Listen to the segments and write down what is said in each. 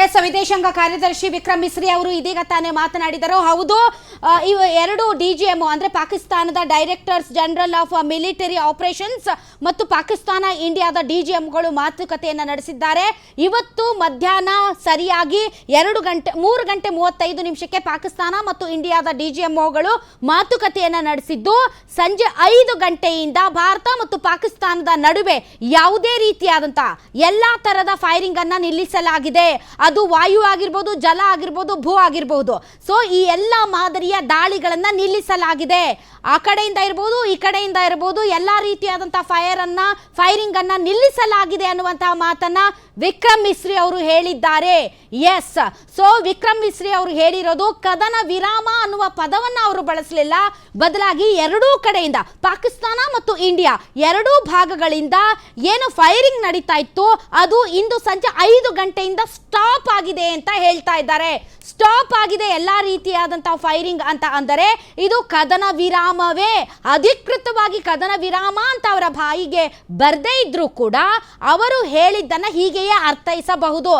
S ವಿದೇಶಾಂಗ ಕಾರ್ಯದರ್ಶಿ ವಿಕ್ರಮ್ ಮಿಸ್ರಿ ಅವರು ಇದೀಗ ತಾನೇ ಮಾತನಾಡಿದರು. ಹೌದು ಇವು ಎರಡು ಡಿ ಜಿ ಅಂದ್ರೆ ಪಾಕಿಸ್ತಾನದ directors general of military operations ಮತ್ತು ಪಾಕಿಸ್ತಾನ ಇಂಡಿಯಾದ ಡಿ ಜಿ ಎಂಗಳು ಮಾತುಕತೆಯನ್ನು ನಡೆಸಿದ್ದಾರೆ. ಇವತ್ತು ಮಧ್ಯಾಹ್ನ ಸರಿಯಾಗಿ ಎರಡು ಗಂಟೆ, ಮೂರು ಗಂಟೆ ಮೂವತ್ತೈದು ನಿಮಿಷಕ್ಕೆ ಪಾಕಿಸ್ತಾನ ಮತ್ತು ಇಂಡಿಯಾದ ಡಿ ಜಿ ಎಂಗಳು ಮಾತುಕತೆಯನ್ನು ನಡೆಸಿದ್ದು. ಸಂಜೆ ಐದು ಗಂಟೆಯಿಂದ ಭಾರತ ಮತ್ತು ಪಾಕಿಸ್ತಾನದ ನಡುವೆ ಯಾವುದೇ ರೀತಿಯಾದಂಥ ಎಲ್ಲ ತರದ ಫೈರಿಂಗ್ ಅನ್ನ ನಿಲ್ಲಿಸಲಾಗಿದೆ. ಅದು ವಾಯು ಆಗಿರ್ಬೋದು, ಜಲ ಆಗಿರ್ಬೋದು, ಭೂ ಆಗಿರ್ಬೋದು. ಸೊ ಈ ಎಲ್ಲ ಮಾದರಿಯ ದಾಳಿಗಳನ್ನು ನಿಲ್ಲಿಸಲಾಗಿದೆ. ಆ ಕಡೆಯಿಂದ ಇರ್ಬೋದು, ಈ ಕಡೆಯಿಂದ ಇರ್ಬೋದು, ಎಲ್ಲ ರೀತಿಯಾದಂಥ ಫೈರ್ ಫೈರಿಂಗನ್ನು ನಿಲ್ಲಿಸಲಾಗಿದೆ ಅನ್ನುವಂತಹ ಮಾತನ್ನ ವಿಕ್ರಮ್ ಮಿಸ್ರಿ ಅವರು ಹೇಳಿದ್ದಾರೆ. ಎಸ್ ಸೊ ವಿಕ್ರಮ್ ಮಿಸ್ರಿ ಅವರು ಹೇಳಿರೋದು ಕದನ ವಿರಾಮ ಅನ್ನುವ ಪದವನ್ನ ಅವರು ಬಳಸಲಿಲ್ಲ. ಬದಲಾಗಿ ಎರಡೂ ಕಡೆಯಿಂದ ಪಾಕಿಸ್ತಾನ ಮತ್ತು ಇಂಡಿಯಾ ಎರಡೂ ಭಾಗಗಳಿಂದ ಏನು ಫೈರಿಂಗ್ ನಡೀತಾ ಇತ್ತು, ಅದು ಇಂದು ಸಂಜೆ ಐದು ಗಂಟೆಯಿಂದ ಸ್ಟಾಪ್ ಆಗಿದೆ ಅಂತ ಹೇಳ್ತಾ ಇದ್ದಾರೆ. ಸ್ಟಾಪ್ ಆಗಿದೆ ಎಲ್ಲ ರೀತಿಯಾದಂತಹ ಫೈರಿಂಗ್ ಅಂತ ಅಂದರೆ ಇದು ಕದನ ವಿರಾಮವೇ. ಅಧಿಕೃತವಾಗಿ ಕದನ ವಿರಾಮ ಅಂತ ಅವರ ಬಾಯಿಗೆ ಬರದೇ ಇದ್ರೂ ಕೂಡ ಅವರು ಹೇಳಿದ್ದನ್ನ ಹೀಗೆಯೇ ಅರ್ಥೈಸಬಹುದು.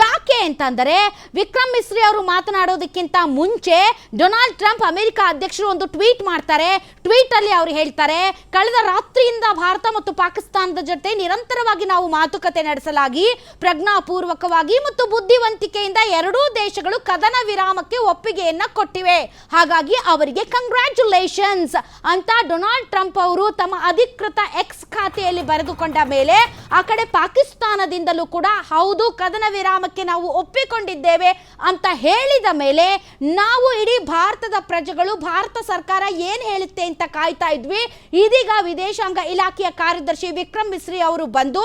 ಯಾಕೆ ಅಂತಂದರೆ ವಿಕ್ರಮ್ ಮಿಸ್ರಿ ಅವರು ಮಾತನಾಡೋದಕ್ಕಿಂತ ಮುಂಚೆ ಡೊನಾಲ್ಡ್ ಟ್ರಂಪ್ ಅಮೆರಿಕ ಅಧ್ಯಕ್ಷರು ಒಂದು ಟ್ವೀಟ್ ಮಾಡ್ತಾರೆ. ಟ್ವೀಟ್ ಅಲ್ಲಿ ಅವರು ಹೇಳ್ತಾರೆ, ಕಳೆದ ರಾತ್ರಿಯಿಂದ ಭಾರತ ಮತ್ತು ಪಾಕಿಸ್ತಾನದ ಜೊತೆ ನಿರಂತರವಾಗಿ ನಾವು ಮಾತುಕತೆ ನಡೆಸಲಾಗಿ, ಪ್ರಜ್ಞಾಪೂರ್ವಕವಾಗಿ ಮತ್ತು ಬುದ್ಧಿವಂತಿಕೆಯಿಂದ ಎರಡೂ ದೇಶಗಳು ಕದನ ವಿರಾಮಕ್ಕೆ ಒಪ್ಪಿಗೆಯನ್ನ ಕೊಟ್ಟಿವೆ. ಹಾಗಾಗಿ ಅವರಿಗೆ ಕಂಗ್ರ್ಯಾಚುಲೇಷನ್ಸ್ ಅಂತ ಡೊನಾಲ್ಡ್ ಟ್ರಂಪ್ ಅವರು ತಮ್ಮ ಅಧಿಕೃತ ಎಕ್ಸ್ ಖಾತೆಯಲ್ಲಿ ಬರೆದುಕೊಂಡ ಮೇಲೆ, ಆ ಕಡೆ ಪಾಕಿಸ್ತಾನದಿಂದಲೂ ಕೂಡ ಹೌದು, ಕದನ ವಿರಾಮಕ್ಕೆ ನಾವು ಒಪ್ಪಿಕೊಂಡಿದ್ದೇವೆ ಅಂತ ಹೇಳಿದ ಮೇಲೆ ನಾವು ಇಡೀ ಭಾರತದ ಪ್ರಜೆಗಳು, ಭಾರತ ಸರ್ಕಾರ ಏನು ಹೇಳುತ್ತೆ ಅಂತ ಕಾಯ್ತಾ ಇದ್ವಿ. ಇದೀಗ ವಿದೇಶಾಂಗ ಇಲಾಖೆಯ ಕಾರ್ಯದರ್ಶಿ ವಿಕ್ರಮ್ ಮಿಸ್ರಿ ಅವರು ಬಂದು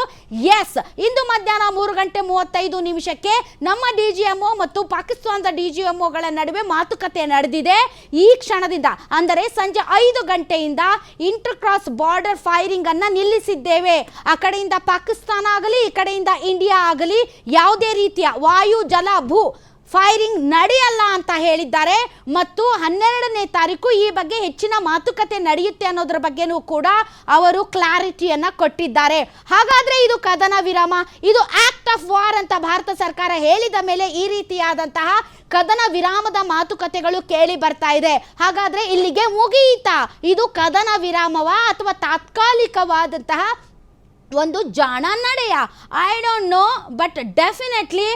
ಎಸ್ ಇಂದು ಮಧ್ಯಾಹ್ನ ಮೂರು ಗಂಟೆ ಮೂವತ್ತೈದು ನಿಮಿಷಕ್ಕೆ ನಮ್ಮ ಡಿಜಿಎಂಒ ಮತ್ತು ಪಾಕಿಸ್ತಾನದ ಡಿಜಿಎಂಒಗಳ ನಡುವೆ ಮಾತುಕತೆ ನಡೆದಿದೆ. ಈ ಕ್ಷಣದಿಂದ, ಅಂದರೆ ಸಂಜೆ ಐದು ಗಂಟೆಯಿಂದ ಇಂಟರ್ ಕ್ರಾಸ್ ಬಾರ್ಡರ್ ಫೈರಿಂಗ್ ಅನ್ನ ನಿಲ್ಲಿಸಿದ್ದೇವೆ. ಆ ಕಡೆಯಿಂದ ಪಾಕಿಸ್ತಾನ ಆಗಲಿ, ಈ ಕಡೆಯಿಂದ ಇಂಡಿಯಾ ಆಗಲಿ, ಯಾವುದೇ ರೀತಿಯ ವಾಯು, ಜಲ, ಭೂ ಫೈರಿಂಗ್ ನಡೆಯಲ್ಲ ಅಂತ ಹೇಳಿದ್ದಾರೆ. ಮತ್ತು ಹನ್ನೆರಡನೇ ತಾರೀಕು ಈ ಬಗ್ಗೆ ಹೆಚ್ಚಿನ ಮಾತುಕತೆ ನಡೆಯುತ್ತೆ ಅನ್ನೋದ್ರ ಬಗ್ಗೆನೂ ಕೂಡ ಅವರು ಕ್ಲಾರಿಟಿಯನ್ನು ಕೊಟ್ಟಿದ್ದಾರೆ. ಹಾಗಾದ್ರೆ ಇದು ಕದನ ವಿರಾಮ. ಇದು ಆಕ್ಟ್ ಆಫ್ ವಾರ್ ಅಂತ ಭಾರತ ಸರ್ಕಾರ ಹೇಳಿದ ಮೇಲೆ ಈ ರೀತಿಯಾದಂತಹ ಕದನ ವಿರಾಮದ ಮಾತುಕತೆಗಳು ಕೇಳಿ ಬರ್ತಾ ಇದೆ. ಹಾಗಾದ್ರೆ ಇಲ್ಲಿಗೆ ಮುಗಿಯಿತಾ? ಇದು ಕದನ ವಿರಾಮವ ಅಥವಾ ತಾತ್ಕಾಲಿಕವಾದಂತಹ ಒಂದು ಜಾಣ ನಡೆಯ. I don't know but definitely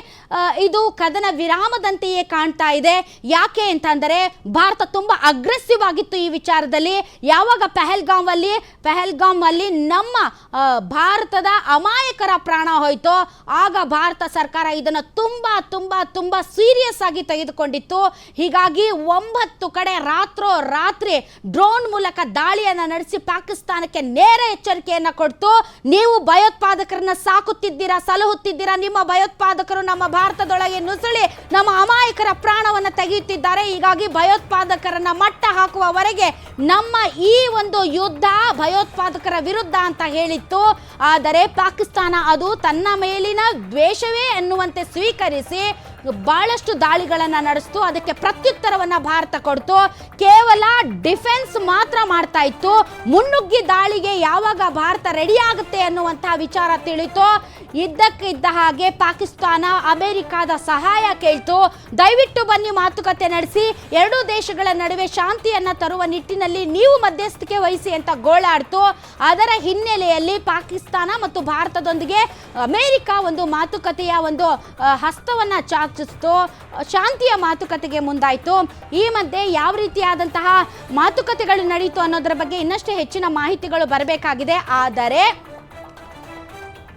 ಇದು ಕದನ ವಿರಾಮದಂತೆಯೇ ಕಾಣ್ತಾ ಇದೆ. ಯಾಕೆ ಅಂತಂದರೆ ಭಾರತ ತುಂಬ ಅಗ್ರೆಸಿವ್ ಆಗಿತ್ತು ಈ ವಿಚಾರದಲ್ಲಿ. ಯಾವಾಗ ಪೆಹಲ್ಗಾಂವ್ ಅಲ್ಲಿ ಪಹಲ್ಗಾಮ್ ಅಲ್ಲಿ ನಮ್ಮ ಭಾರತದ ಅಮಾಯಕರ ಪ್ರಾಣ ಹೋಯಿತೋ, ಆಗ ಭಾರತ ಸರ್ಕಾರ ಇದನ್ನು ತುಂಬ ತುಂಬ ತುಂಬ ಸೀರಿಯಸ್ ಆಗಿ ತೆಗೆದುಕೊಂಡಿತ್ತು. ಹೀಗಾಗಿ ಒಂಬತ್ತು ಕಡೆ ರಾತ್ರೋ ರಾತ್ರಿ ಡ್ರೋನ್ ಮೂಲಕ ದಾಳಿಯನ್ನು ನಡೆಸಿ ಪಾಕಿಸ್ತಾನಕ್ಕೆ ನೇರ ಎಚ್ಚರಿಕೆಯನ್ನು ಕೊಡ್ತು. ನೀವು ಭಯೋತ್ಪಾದಕರನ್ನ ಸಾಕುತ್ತಿದ್ದೀರಾ, ಸಲಹುತ್ತಿದ್ದೀರಾ, ನಿಮ್ಮ ಭಯೋತ್ಪಾದಕರು ನಮ್ಮ ಭಾರತದೊಳಗೆ ನುಸುಳಿ, ನಮ್ಮ ಅಮಾಯಕರ ಪ್ರಾಣವನ್ನು ತೆಗೆಯುತ್ತಿದ್ದಾರೆ. ಹೀಗಾಗಿ ಭಯೋತ್ಪಾದಕರನ್ನ ಮಟ್ಟ ಹಾಕುವವರೆಗೆ ನಮ್ಮ ಈ ಒಂದು ಯುದ್ಧ ಭಯೋತ್ಪಾದಕರ ವಿರುದ್ಧ ಅಂತ ಹೇಳಿತ್ತು. ಆದರೆ ಪಾಕಿಸ್ತಾನ ಅದು ತನ್ನ ಮೇಲಿನ ದ್ವೇಷವೇ ಎನ್ನುವಂತೆ ಸ್ವೀಕರಿಸಿ ಬಹಳಷ್ಟು ದಾಳಿಗಳನ್ನು ನಡೆಸ್ತು. ಅದಕ್ಕೆ ಪ್ರತ್ಯುತ್ತರವನ್ನು ಭಾರತ ಕೊಡ್ತು. ಕೇವಲ ಡಿಫೆನ್ಸ್ ಮಾತ್ರ ಮಾಡ್ತಾ ಇತ್ತು. ಮುನ್ನುಗ್ಗಿ ದಾಳಿಗೆ ಯಾವಾಗ ಭಾರತ ರೆಡಿ ಆಗುತ್ತೆ ಅನ್ನುವಂತಹ ವಿಚಾರ ತಿಳಿತು. ಇದ್ದಕ್ಕಿದ್ದ ಹಾಗೆ ಪಾಕಿಸ್ತಾನ, ಅಮೆರಿಕಾದ ಸಹಾಯ ಕೇಳ್ತು. ದಯವಿಟ್ಟು ಬನ್ನಿ ಮಾತುಕತೆ ನಡೆಸಿ. ಎರಡೂ ದೇಶಗಳ ನಡುವೆ ಶಾಂತಿಯನ್ನ ತರುವ ನಿಟ್ಟಿನಲ್ಲಿ ನೀವು ಮಧ್ಯಸ್ಥಿಕೆ ವಹಿಸಿ ಅಂತ ಗೋಳಾಡ್ತು. ಅದರ ಹಿನ್ನೆಲೆಯಲ್ಲಿ ಪಾಕಿಸ್ತಾನ ಮತ್ತು ಭಾರತದೊಂದಿಗೆ ಅಮೆರಿಕ ಒಂದು ಮಾತುಕತೆಯ ಒಂದು ಹಸ್ತವನ್ನು ಹಸ್ತವನ್ನ ಚಾಚಿಸ್ತು ಶಾಂತಿಯ ಮಾತುಕತೆಗೆ ಮುಂದಾಯಿತು. ಈ ಮಧ್ಯೆ ಯಾವ ರೀತಿಯಾದಂತಹ ಮಾತುಕತೆಗಳು ನಡೆಯಿತು ಅನ್ನೋದರ ಬಗ್ಗೆ ಇನ್ನಷ್ಟು ಹೆಚ್ಚಿನ ಮಾಹಿತಿಗಳು ಬರಬೇಕಾಗಿದೆ. ಆದರೆ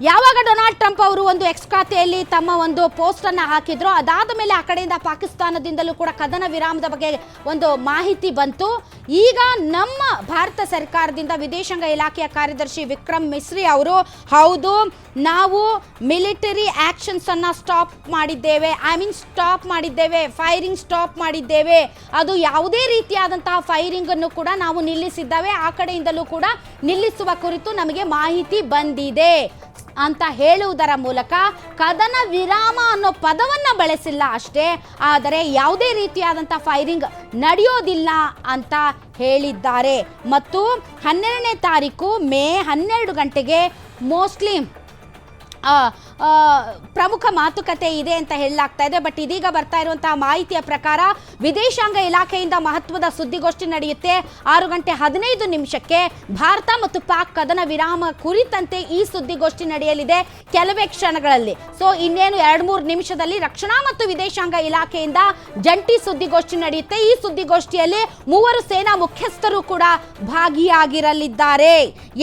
ಯಾವಾಗ ಡೊನಾಲ್ಡ್ ಟ್ರಂಪ್ ಅವರು ಒಂದು ಎಕ್ಸ್ ಖಾತೆಯಲ್ಲಿ ತಮ್ಮ ಒಂದು ಪೋಸ್ಟ್ ಅನ್ನ ಹಾಕಿದ್ರು, ಅದಾದ ಮೇಲೆ ಆ ಕಡೆಯಿಂದ ಪಾಕಿಸ್ತಾನದಿಂದಲೂ ಕೂಡ ಕದನ ವಿರಾಮದ ಬಗ್ಗೆ ಒಂದು ಮಾಹಿತಿ ಬಂತು. ಈಗ ನಮ್ಮ ಭಾರತ ಸರ್ಕಾರದಿಂದ ವಿದೇಶಾಂಗ ಇಲಾಖೆಯ ಕಾರ್ಯದರ್ಶಿ ವಿಕ್ರಮ್ ಮಿಸ್ರಿ ಅವರು, ಹೌದು, ನಾವು ಮಿಲಿಟರಿ ಆಕ್ಷನ್ಸ್ ಅನ್ನ ಸ್ಟಾಪ್ ಮಾಡಿದ್ದೇವೆ ಐ ಮೀನ್ ಸ್ಟಾಪ್ ಮಾಡಿದ್ದೇವೆ ಫೈರಿಂಗ್ ಸ್ಟಾಪ್ ಮಾಡಿದ್ದೇವೆ. ಅದು ಯಾವುದೇ ರೀತಿಯಾದಂತಹ ಫೈರಿಂಗ್ ಅನ್ನು ಕೂಡ ನಾವು ನಿಲ್ಲಿಸಿದ್ದೇವೆ. ಆ ಕಡೆಯಿಂದಲೂ ಕೂಡ ನಿಲ್ಲಿಸುವ ಕುರಿತು ನಮಗೆ ಮಾಹಿತಿ ಬಂದಿದೆ. ಅಂತ ಹೇಳುವುದರ ಮೂಲಕ ಕದನ ವಿರಾಮ ಅನ್ನೋ ಪದವನ್ನ ಬಳಸಿಲ್ಲ ಅಷ್ಟೇ, ಆದರೆ ಯಾವುದೇ ರೀತಿಯಾದಂಥ ಫೈರಿಂಗ್ ನಡೆಯೋದಿಲ್ಲ ಅಂತ ಹೇಳಿದ್ದಾರೆ. ಮತ್ತು ಹನ್ನೆರಡನೇ ತಾರೀಕು ಮೇ ಹನ್ನೆರಡು ಗಂಟೆಗೆ ಮೋಸ್ಟ್ಲಿ ಪ್ರಮುಖ ಮಾತುಕತೆ ಇದೆ ಅಂತ ಹೇಳಲಾಗ್ತಾ ಇದೆ. ಬಟ್ ಇದೀಗ ಬರ್ತಾ ಇರುವಂತಹ ಮಾಹಿತಿಯ ಪ್ರಕಾರ ವಿದೇಶಾಂಗ ಇಲಾಖೆಯಿಂದ ಮಹತ್ವದ ಸುದ್ದಿಗೋಷ್ಠಿ ನಡೆಯುತ್ತೆ. ಆರು ಗಂಟೆ ಹದಿನೈದು ನಿಮಿಷಕ್ಕೆ ಭಾರತ ಮತ್ತು ಪಾಕ್ ಕದನ ವಿರಾಮ ಕುರಿತಂತೆ ಈ ಸುದ್ದಿಗೋಷ್ಠಿ ನಡೆಯಲಿದೆ ಕೆಲವೇ ಕ್ಷಣಗಳಲ್ಲಿ. ಸೊ ಇನ್ನೇನು ಎರಡು ಮೂರು ನಿಮಿಷದಲ್ಲಿ ರಕ್ಷಣಾ ಮತ್ತು ವಿದೇಶಾಂಗ ಇಲಾಖೆಯಿಂದ ಜಂಟಿ ಸುದ್ದಿಗೋಷ್ಠಿ ನಡೆಯುತ್ತೆ. ಈ ಸುದ್ದಿಗೋಷ್ಠಿಯಲ್ಲಿ ಮೂವರು ಸೇನಾ ಮುಖ್ಯಸ್ಥರು ಕೂಡ ಭಾಗಿಯಾಗಿರಲಿದ್ದಾರೆ.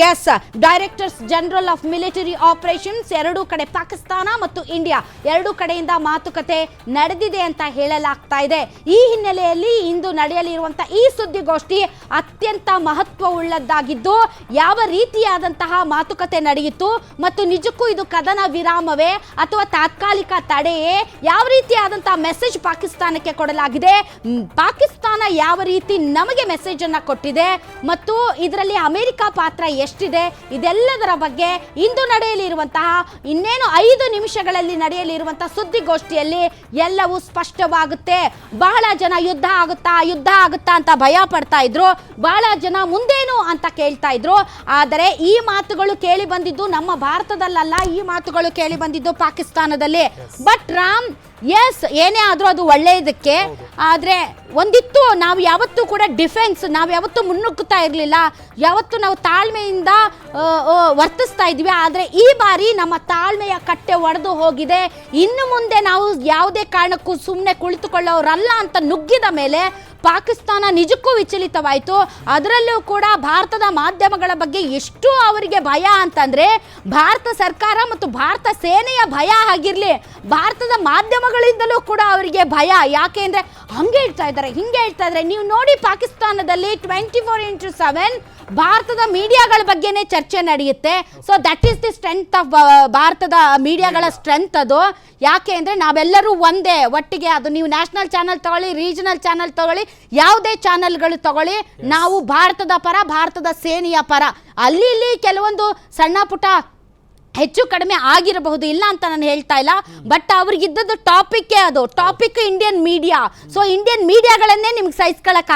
Yes directors general of military operations ಎರಡೂ ಕಡೆ ಪಾಕಿಸ್ತಾನ ಮತ್ತು ಇಂಡಿಯಾ ಎರಡು ಕಡೆಯಿಂದ ಮಾತುಕತೆ ನಡೆದಿದೆ ಅಂತ ಹೇಳಲಾಗ್ತಾ ಇದೆ. ಈ ಹಿನ್ನೆಲೆಯಲ್ಲಿ ಇಂದು ನಡೆಯಲಿರುವಂತಹ ಈ ಸುದ್ದಿಗೋಷ್ಠಿ ಅತ್ಯಂತ ಮಹತ್ವವುಳ್ಳದ್ದಾಗಿದ್ದು, ಯಾವ ರೀತಿಯಾದಂತಹ ಮಾತುಕತೆ ನಡೆಯಿತು ಮತ್ತು ನಿಜಕ್ಕೂ ಇದು ಕದನ ವಿರಾಮವೇ ಅಥವಾ ತಾತ್ಕಾಲಿಕ ತಡೆಯೇ? ಯಾವ ರೀತಿಯಾದಂತಹ ಮೆಸೇಜ್ ಪಾಕಿಸ್ತಾನಕ್ಕೆ ಕೊಡಲಾಗಿದೆ? ಪಾಕಿಸ್ತಾನ ಯಾವ ರೀತಿ ನಮಗೆ ಮೆಸೇಜ್ ಅನ್ನ ಕೊಟ್ಟಿದೆ ಮತ್ತು ಇದರಲ್ಲಿ ಅಮೆರಿಕ ಪಾತ್ರ ಎಷ್ಟಿದೆ? ಇದೆಲ್ಲದರ ಬಗ್ಗೆ ಇಂದು ನಡೆಯಲಿರುವಂತಹ ಇನ್ನೇನು ಐದು ನಿಮಿಷಗಳಲ್ಲಿ ನಡೆಯಲಿರುವಂತಹ ಸುದ್ದಿಗೋಷ್ಠಿಯಲ್ಲಿ ಎಲ್ಲವೂ ಸ್ಪಷ್ಟವಾಗುತ್ತೆ. ಬಹಳ ಜನ ಯುದ್ಧ ಆಗುತ್ತಾ ಯುದ್ಧ ಆಗುತ್ತಾ ಅಂತ ಭಯ ಪಡ್ತಾ ಇದ್ರು. ಬಹಳ ಜನ ಮುಂದೇನು ಅಂತ ಕೇಳ್ತಾ ಇದ್ರು. ಆದರೆ ಈ ಮಾತುಗಳು ಕೇಳಿ ಬಂದಿದ್ದು ನಮ್ಮ ಭಾರತದಲ್ಲಲ್ಲ, ಈ ಮಾತುಗಳು ಕೇಳಿ ಬಂದಿದ್ದು ಪಾಕಿಸ್ತಾನದಲ್ಲಿ. ಬಟ್ ರಾಮ್ ಎಸ್ ಏನೇ ಆದರೂ ಅದು ಒಳ್ಳೆಯದಕ್ಕೆ ಆದರೆ ಒಂದಿತ್ತು, ನಾವು ಯಾವತ್ತೂ ಕೂಡ ಡಿಫೆನ್ಸ್ ನಾವು ಯಾವತ್ತೂ ಮುನ್ನುಗ್ಗುತ್ತಾ ಇರಲಿಲ್ಲ. ಯಾವತ್ತೂ ನಾವು ತಾಳ್ಮೆಯಿಂದ ವರ್ತಿಸ್ತಾ ಇದ್ವಿ. ಆದರೆ ಈ ಬಾರಿ ನಮ್ಮ ತಾಳ್ಮೆಯ ಕಟ್ಟೆ ಒಡೆದು ಹೋಗಿದೆ. ಇನ್ನು ಮುಂದೆ ನಾವು ಯಾವುದೇ ಕಾರಣಕ್ಕೂ ಸುಮ್ಮನೆ ಕುಳಿತುಕೊಳ್ಳೋರಲ್ಲ ಅಂತ ನುಗ್ಗಿದ ಮೇಲೆ ಪಾಕಿಸ್ತಾನ ನಿಜಕ್ಕೂ ವಿಚಲಿತವಾಯಿತು. ಅದರಲ್ಲೂ ಕೂಡ ಭಾರತದ ಮಾಧ್ಯಮಗಳ ಬಗ್ಗೆ ಎಷ್ಟು ಅವರಿಗೆ ಭಯ ಅಂತಂದ್ರೆ ಭಾರತ ಸರ್ಕಾರ ಮತ್ತು ಭಾರತ ಸೇನೆಯ ಭಯ ಆಗಿರಲಿ ಭಾರತದ ಮಾಧ್ಯಮಗಳಿಂದಲೂ ಕೂಡ ಅವರಿಗೆ ಭಯ. ಯಾಕೆ ಅಂದರೆ ಹಂಗೆ ಹೇಳ್ತಾ ಇದ್ದಾರೆ ಹಿಂಗೆ ಹೇಳ್ತಾ ಇದ್ದಾರೆ. ನೀವು ನೋಡಿ ಪಾಕಿಸ್ತಾನದಲ್ಲಿ ಟ್ವೆಂಟಿ ಫೋರ್ ಇಂಟು ಸೆವೆನ್ ಭಾರತದ ಮೀಡಿಯಾಗಳ ಬಗ್ಗೆನೇ ಚರ್ಚೆ ನಡೆಯುತ್ತೆ. So that is the strength of ಭಾರತದ ಮೀಡಿಯಾಗಳ ಸ್ಟ್ರೆಂತ್ ಅದು. ಯಾಕೆ ಅಂದರೆ ನಾವೆಲ್ಲರೂ ಒಂದೇ ಒಟ್ಟಿಗೆ ಅದು ನೀವು ನ್ಯಾಷನಲ್ ಚಾನಲ್ ತಗೊಳ್ಳಿ ರೀಜನಲ್ ಚಾನಲ್ ತಗೊಳ್ಳಿ ಯಾವುದೇ ಚಾನೆಲ್ಗಳು ತಗೊಳ್ಳಿ ನಾವು ಭಾರತದ ಪರ ಭಾರತದ ಸೇನೆಯ ಪರ. ಅಲ್ಲಿ ಇಲ್ಲಿ ಕೆಲವೊಂದು ಸಣ್ಣ ಪುಟ್ಟ ಹೆಚ್ಚು ಕಡಿಮೆ ಆಗಿರಬಹುದು, ಇಲ್ಲ ಅಂತ ನಾನು ಹೇಳ್ತಾ ಇಲ್ಲ. ಬಟ್ ಅವ್ರಿಗಿದ್ದದ್ದು ಟಾಪಿಕ್ಕೇ ಅದು. Topic Indian media so Indian ಮೀಡಿಯಾಗಳನ್ನೇ ನಿಮ್ಗೆ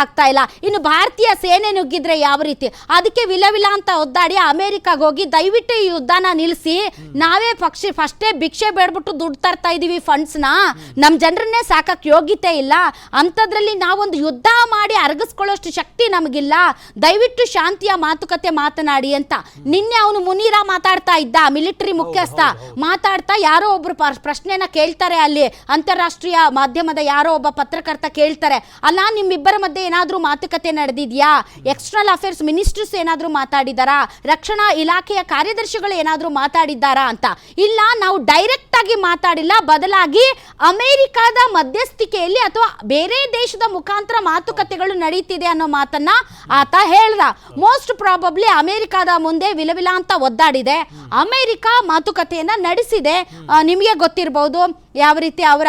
ಆಗ್ತಾ ಇಲ್ಲ. ಇನ್ನು ಭಾರತೀಯ ಸೇನೆ ನುಗ್ಗಿದ್ರೆ ಯಾವ ರೀತಿ? ಅದಕ್ಕೆ ವಿಲವಿಲ ವಿಲ ಅಂತ ಒದ್ದಾಡಿ ಅಮೆರಿಕಾಗ ಹೋಗಿ ದಯವಿಟ್ಟು ಈ ಯುದ್ಧನ ನಿಲ್ಲಿಸಿ ನಾವೇ ಪಕ್ಷಿ, ಫಸ್ಟೇ ಭಿಕ್ಷೆ ಬೇಡ್ಬಿಟ್ಟು ದುಡ್ಡು ತರ್ತಾ ಇದೀವಿ ಫಂಡ್ಸ್ನ ನಮ್ಮ ಜನರನ್ನೇ ಸಾಕಕ್ಕೆ ಯೋಗ್ಯತೆ ಇಲ್ಲ. ಅಂಥದ್ರಲ್ಲಿ ನಾವೊಂದು ಯುದ್ಧ ಮಾಡಿ ಅರಗಿಸ್ಕೊಳ್ಳೋಷ್ಟು ಶಕ್ತಿ ನಮಗಿಲ್ಲ. ದಯವಿಟ್ಟು ಶಾಂತಿಯ ಮಾತುಕತೆ ಮಾತನಾಡಿ ಅಂತ. ನಿನ್ನೆ ಅವನು ಮುನೀರ ಮಾತಾಡ್ತಾ ಇದ್ದ. ಮಿಲಿಟರಿ ಮುಖ್ಯಸ್ಥ ಮಾತಾಡ್ತಾ ಯಾರೋ ಒಬ್ರು ಪ್ರಶ್ನೆನ ಕೇಳ್ತಾರೆ ಅಲ್ಲಿ. ಅಂತಾರಾಷ್ಟ್ರೀಯ ಮಾಧ್ಯಮದ ಯಾರೋ ಒಬ್ಬ ಪತ್ರಕರ್ತ ಕೇಳ್ತಾರೆ. ಅಲ್ಲ ನಿಮ್ಮಿಬ್ಬರ ಮಧ್ಯೆ ಏನಾದರೂ ಮಾತುಕತೆ ನಡೆದಿದ್ಯಾ? ಎಕ್ಸ್ಟರ್ನಲ್ ಅಫೇರ್ಸ್ ಮಿನಿಸ್ಟರ್ಸ್ ಏನಾದರೂ ಮಾತಾಡಿದಾರಾ? ರಕ್ಷಣಾ ಇಲಾಖೆಯ ಕಾರ್ಯದರ್ಶಿಗಳು ಏನಾದರೂ ಮಾತಾಡಿದ್ದಾರಾ ಅಂತ. ಇಲ್ಲ ನಾವು ಡೈರೆಕ್ಟ್ ಆಗಿ ಮಾತಾಡಿಲ್ಲ. ಬದಲಾಗಿ ಅಮೆರಿಕದ ಮಧ್ಯಸ್ಥಿಕೆಯಲ್ಲಿ ಅಥವಾ ಬೇರೆ ದೇಶದ ಮುಖಾಂತರ ಮಾತುಕತೆಗಳು ನಡೀತಿದೆ ಅನ್ನೋ ಮಾತನ್ನ ಆತ ಹೇಳ್ದ. ಮೋಸ್ಟ್ ಪ್ರಾಬಬ್ಲಿ ಅಮೆರಿಕದ ಮುಂದೆ ವಿಲವಿಲ ಅಂತ ಒದ್ದಾಡಿದೆ. ಅಮೆರಿಕ ಮಾತುಕತೆಯನ್ನ ನಡೆಸಿದೆ. ನಿಮಗೆ ಗೊತ್ತಿರಬಹುದು ಯಾವ ರೀತಿ ಅವರ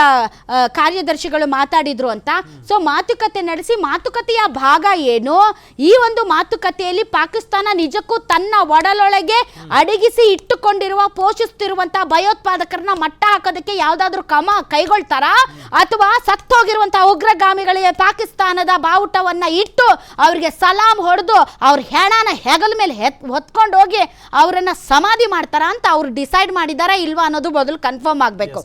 ಕಾರ್ಯದರ್ಶಿಗಳು ಮಾತಾಡಿದ್ರು ಅಂತ. ಸೊ ಮಾತುಕತೆ ನಡೆಸಿ, ಮಾತುಕತೆಯ ಭಾಗ ಏನು? ಈ ಒಂದು ಮಾತುಕತೆಯಲ್ಲಿ ಪಾಕಿಸ್ತಾನ ನಿಜಕ್ಕೂ ತನ್ನ ಒಡಲೊಳಗೆ ಅಡಗಿಸಿ ಇಟ್ಟುಕೊಂಡಿರುವ ಪೋಷಿಸುತ್ತಿರುವಂತಹ ಭಯೋತ್ಪಾದಕರನ್ನ ಮಟ್ಟ ಹಾಕೋದಕ್ಕೆ ಯಾವ್ದಾದ್ರು ಕ್ರಮ ಕೈಗೊಳ್ತಾರಾ? ಅಥವಾ ಸತ್ತೋಗಿರುವಂತಹ ಉಗ್ರಗಾಮಿಗಳಿಗೆ ಪಾಕಿಸ್ತಾನದ ಬಾವುಟವನ್ನ ಇಟ್ಟು ಅವ್ರಿಗೆ ಸಲಾಂ ಹೊಡೆದು ಅವ್ರ ಹೆಣನ ಹೆಗಲ ಮೇಲೆ ಹೆತ್, ಹೊತ್ಕೊಂಡು ಹೋಗಿ ಅವರನ್ನ ಸಮಾಧಿ ಮಾಡ್ತಾರಾ ಅಂತ ಅವ್ರು ಡಿಸೈಡ್ ಮಾಡಿದಾರಾ ಇಲ್ವಾ ಅನ್ನೋದು ಮೊದಲು ಕನ್ಫರ್ಮ್ ಆಗಬೇಕು.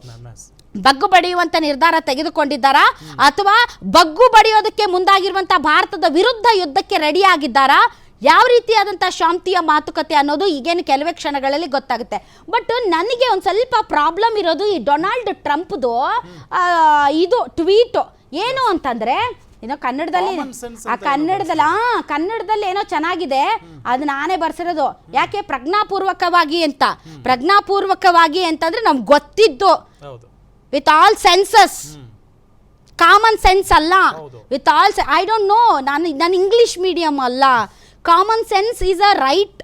ಬಗ್ಗು ಬಡಿಯುವಂತ ನಿರ್ಧಾರ ತೆಗೆದುಕೊಂಡಿದ್ದಾರಾ? ಅಥವಾ ಬಗ್ಗು ಬಡಿಯೋದಕ್ಕೆ ಮುಂದಾಗಿರುವಂತ ಭಾರತದ ವಿರುದ್ಧ ಯುದ್ಧಕ್ಕೆ ರೆಡಿ ಆಗಿದ್ದಾರಾ ಯಾವ ರೀತಿಯಾದಂಥ ಶಾಂತಿಯ ಮಾತುಕತೆ ಅನ್ನೋದು ಈಗೇನು ಕೆಲವೇ ಕ್ಷಣಗಳಲ್ಲಿ ಗೊತ್ತಾಗುತ್ತೆ. ಬಟ್ ನನಗೆ ಒಂದು ಸ್ವಲ್ಪ ಪ್ರಾಬ್ಲಮ್ ಇರೋದು ಈ ಡೊನಾಲ್ಡ್ ಟ್ರಂಪ್ದು ಇದು ಟ್ವೀಟು. ಏನು ಅಂತಂದ್ರೆ ಏನೋ ಕನ್ನಡದಲ್ಲಿ ಆ ಕನ್ನಡದಲ್ಲಿ ಆ ಕನ್ನಡದಲ್ಲಿ ಏನೋ ಚೆನ್ನಾಗಿದೆ. ಅದು ನಾನೇ ಬರ್ಸಿರೋದು. ಯಾಕೆ ಪ್ರಜ್ಞಾಪೂರ್ವಕವಾಗಿ ಅಂತ? ಪ್ರಜ್ಞಾಪೂರ್ವಕವಾಗಿ ಅಂತಂದ್ರೆ ನಮ್ಗೆ ಗೊತ್ತಿದ್ದು. With all senses common sense ಅಲ್ಲ. With all I don't know ನಾನು ನಾನು ಇಂಗ್ಲೀಷ್ ಮೀಡಿಯಮ್ ಅಲ್ಲ. Common sense is a right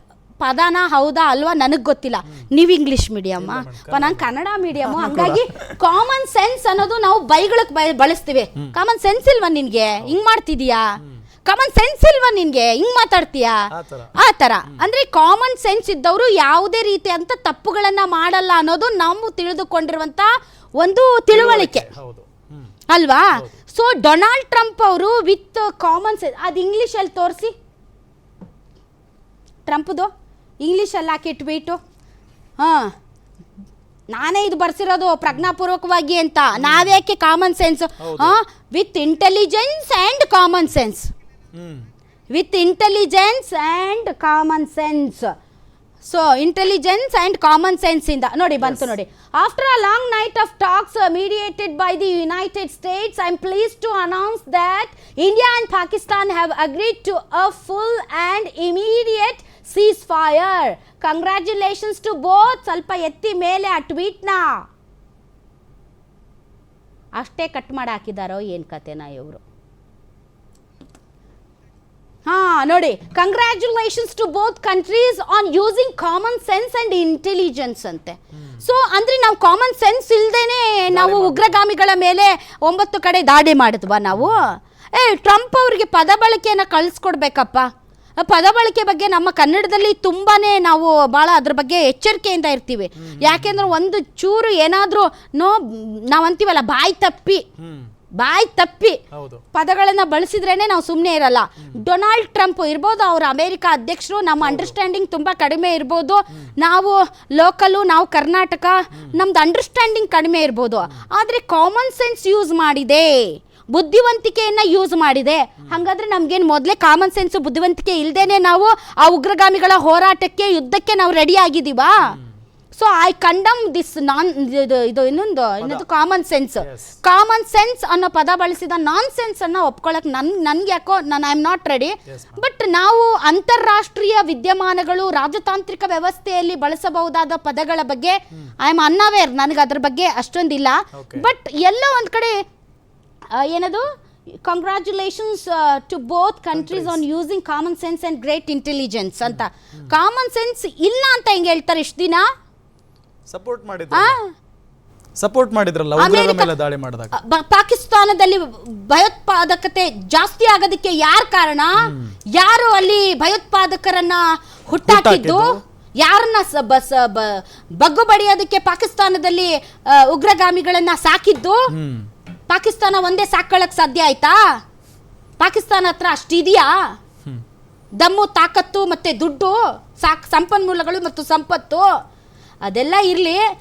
ಪದನ ಹೌದಾ ಅಲ್ವಾ ನನಗೆ ಗೊತ್ತಿಲ್ಲ. ನೀವು ಇಂಗ್ಲೀಷ್ ಮೀಡಿಯಮ್ಮ ನಾನು ಕನ್ನಡ ಮೀಡಿಯಮ್ ಹಂಗಾಗಿ ಕಾಮನ್ ಸೆನ್ಸ್ ಅನ್ನೋದು ನಾವು ಬೈಗಳಕ್ಕೆ ಬೈ ಬಳಸ್ತೀವಿ. ಕಾಮನ್ ಸೆನ್ಸ್ ಇಲ್ವಾ ನಿನ್ಗೆ? ಹಿಂಗ್ ಮಾಡ್ತಿದೀಯಾ? ಕಾಮನ್ ಸೆನ್ಸ್ ಇಲ್ವಾ ನಿನ್ಗೆ? ಹಿಂಗ್ ಮಾತಾಡ್ತೀಯಾ? ಆ ಥರ ಅಂದ್ರೆ ಕಾಮನ್ ಸೆನ್ಸ್ ಇದ್ದವರು ಯಾವುದೇ ರೀತಿಯಂತ ತಪ್ಪುಗಳನ್ನ ಮಾಡಲ್ಲ ಅನ್ನೋದು ನಾವು ತಿಳಿದುಕೊಂಡಿರುವಂತ ಒಂದು ತಿಳುವಳಿಕೆ. ಹೌದು. ಅಲ್ವಾ? ಸೊ ಡೊನಾಲ್ಡ್ ಟ್ರಂಪ್ ಅವರು ವಿತ್ ಕಾಮನ್ ಸೆನ್ಸ್ ಅದು ಇಂಗ್ಲೀಷಲ್ಲಿ ತೋರಿಸಿ. ಟ್ರಂಪ್ದು ಇಂಗ್ಲೀಷಲ್ಲಿ ಹಾಕಿ ಟ್ವೀಟು ಹಾಂ. ನಾನೇ ಇದು ಬರ್ಸಿರೋದು ಪ್ರಜ್ಞಾಪೂರ್ವಕವಾಗಿ ಅಂತ. ನಾವ್ಯಾಕೆ common sense with intelligence and common sense with intelligence and common sense so intelligence and common sense ಇಂದ. ನೋಡಿ ಬಂತು ನೋಡಿ. After a long night of talks mediated by the United States I am pleased to announce that India and Pakistan have agreed to a full and immediate ceasefire congratulations to both ಸ್ವಲ್ಪ ಎತ್ತಿ ಮೇಲೆ ಆ ಟ್ವೀಟ್ನ ಅಷ್ಟೇ cut ಮಾಡಿ ಹಾಕಿದಾರೋ ಏನು ಕತೆನಾ ಇವರು ಹಾ ನೋಡಿ congratulations to both countries on using common sense and intelligence ಅಂತೆ. ಸೊ ಅಂದ್ರೆ ನಾವು ಕಾಮನ್ ಸೆನ್ಸ್ ಇಲ್ದೇನೆ ನಾವು ಉಗ್ರಗಾಮಿಗಳ ಮೇಲೆ ಒಂಬತ್ತು ಕಡೆ ದಾಳಿ ಮಾಡಿದ್ವಾ ನಾವು? ಏ ಟ್ರಂಪ್ ಅವ್ರಿಗೆ ಪದ ಬಳಕೆಯನ್ನ ಕಳಿಸ್ಕೊಡ್ಬೇಕಪ್ಪ. ಪದ ಬಳಕೆ ಬಗ್ಗೆ ನಮ್ಮ ಕನ್ನಡದಲ್ಲಿ ತುಂಬಾನೇ ನಾವು ಭಾಳ ಅದ್ರ ಬಗ್ಗೆ ಎಚ್ಚರಿಕೆಯಿಂದ ಇರ್ತೀವಿ. ಯಾಕೆಂದ್ರೆ ಒಂದು ಚೂರು ಏನಾದರೂ ನೋ ನಾವಂತೀವಲ್ಲ ಬಾಯಿ ತಪ್ಪಿ. ಬಾಯಿ ತಪ್ಪಿ ಪದಗಳನ್ನ ಬಳಸಿದ್ರೇನೆ ನಾವು ಸುಮ್ಮನೆ ಇರಲ್ಲ. ಡೊನಾಲ್ಡ್ ಟ್ರಂಪ್ ಇರ್ಬೋದು ಅವ್ರ ಅಮೆರಿಕ ಅಧ್ಯಕ್ಷರು ನಮ್ಮ ಅಂಡರ್ಸ್ಟ್ಯಾಂಡಿಂಗ್ ತುಂಬಾ ಕಡಿಮೆ ಇರ್ಬೋದು. ನಾವು ಲೋಕಲು ನಾವು ಕರ್ನಾಟಕ ನಮ್ದು ಅಂಡರ್ಸ್ಟ್ಯಾಂಡಿಂಗ್ ಕಡಿಮೆ ಇರ್ಬೋದು. ಆದ್ರೆ ಕಾಮನ್ ಸೆನ್ಸ್ ಯೂಸ್ ಮಾಡಿದೆ. ಬುದ್ಧಿವಂತಿಕೆಯನ್ನ ಯೂಸ್ ಮಾಡಿದೆ. ಹಾಗಾದ್ರೆ ನಮ್ಗೇನು ಮೊದಲೇ ಕಾಮನ್ ಸೆನ್ಸ್ ಬುದ್ಧಿವಂತಿಕೆ ಇಲ್ದೇನೆ ನಾವು ಆ ಉಗ್ರಗಾಮಿಗಳ ಹೋರಾಟಕ್ಕೆ ಯುದ್ಧಕ್ಕೆ ನಾವು ರೆಡಿ ಆಗಿದೀವಾ ಸೊ ಐ ಕಂಡಮ್ ದಿಸ್ ನಾನ್ ಇದು ಇನ್ನೊಂದು ಇನ್ನೊಂದು ಕಾಮನ್ ಸೆನ್ಸ್. ಕಾಮನ್ ಸೆನ್ಸ್ ಅನ್ನೋ ಪದ ಬಳಸಿದ ನಾನ್ ಸೆನ್ಸ್ ಅನ್ನ ಒಪ್ಕೊಳಕ್ ನನ್ ನನ್ಗೆ ಯಾಕೋ ನಾನು I am not ready. But ನಾವು ಅಂತಾರಾಷ್ಟ್ರೀಯ ವಿದ್ಯಮಾನಗಳು ರಾಜತಾಂತ್ರಿಕ ವ್ಯವಸ್ಥೆಯಲ್ಲಿ ಬಳಸಬಹುದಾದ ಪದಗಳ ಬಗ್ಗೆ ಐ ಆಮ್ ಅನ್ಅವೇರ್ ನನಗೆ ಅದ್ರ ಬಗ್ಗೆ ಅಷ್ಟೊಂದಿಲ್ಲ. ಬಟ್ ಎಲ್ಲ ಒಂದ್ ಕಡೆ ಏನದು? Congratulations to both countries on using common sense and great intelligence ಅಂತ. ಕಾಮನ್ ಸೆನ್ಸ್ ಇಲ್ಲ ಅಂತ ಹೆಂಗೆ ಹೇಳ್ತಾರೆ ಇಷ್ಟು ದಿನ? ಸಪೋರ್ಟ್ ಆ? ಸಪೋರ್ಟ್ ಮಾಡಿದ್ರಲ್ಲ ಉಗ್ರರ ಅಮೆರಿಕ- ಮೇಲೆ ದಾಳಿ ಮಾಡಿದಾಗ. ಬ- ಪಾಕಿಸ್ತಾನದಲ್ಲಿ ಭಯೋತ್ಪಾದಕತೆ ಜಾಸ್ತಿ ಆಗೋದಕ್ಕೆ ಯಾರ್ ಕಾರಣ? ಯಾರು ಅಲ್ಲಿ ಭಯೋತ್ಪಾದಕರನ್ನ ಹುಟ್ಟಾಕಿದ್ದು? ಹುಟ್ಟಾಕಿದ್ದು? ಯಾರನ್ನ ಸ- ಬ- ಸ- ಬ- ಬಗ್ಗು ಬಡಿಯೋದಕ್ಕೆ ಪಾಕಿಸ್ತಾನದಲ್ಲಿ ಆ, ಉಗ್ರಗಾಮಿಗಳನ್ನ ಸಾಕಿದ್ದು? ಹ್ಮ್. ಪಾಕಿಸ್ತಾನ ಒಂದೇ ಸಾಕೊಳ್ಳಕ್ ಸಾಧ್ಯ ಆಯ್ತಾ? ಪಾಕಿಸ್ತಾನ ಹತ್ರ ಅಷ್ಟಿದೆಯಾ? ದಮ್ಮು ತಾಕತ್ತು ಮತ್ತೆ ದುಡ್ಡು ಸಾಕ್ ಸಂಪನ್ಮೂಲಗಳು ಮತ್ತು ಸಂಪತ್ತು. ಅದೆಲ್ಲ ಇರಲಿ.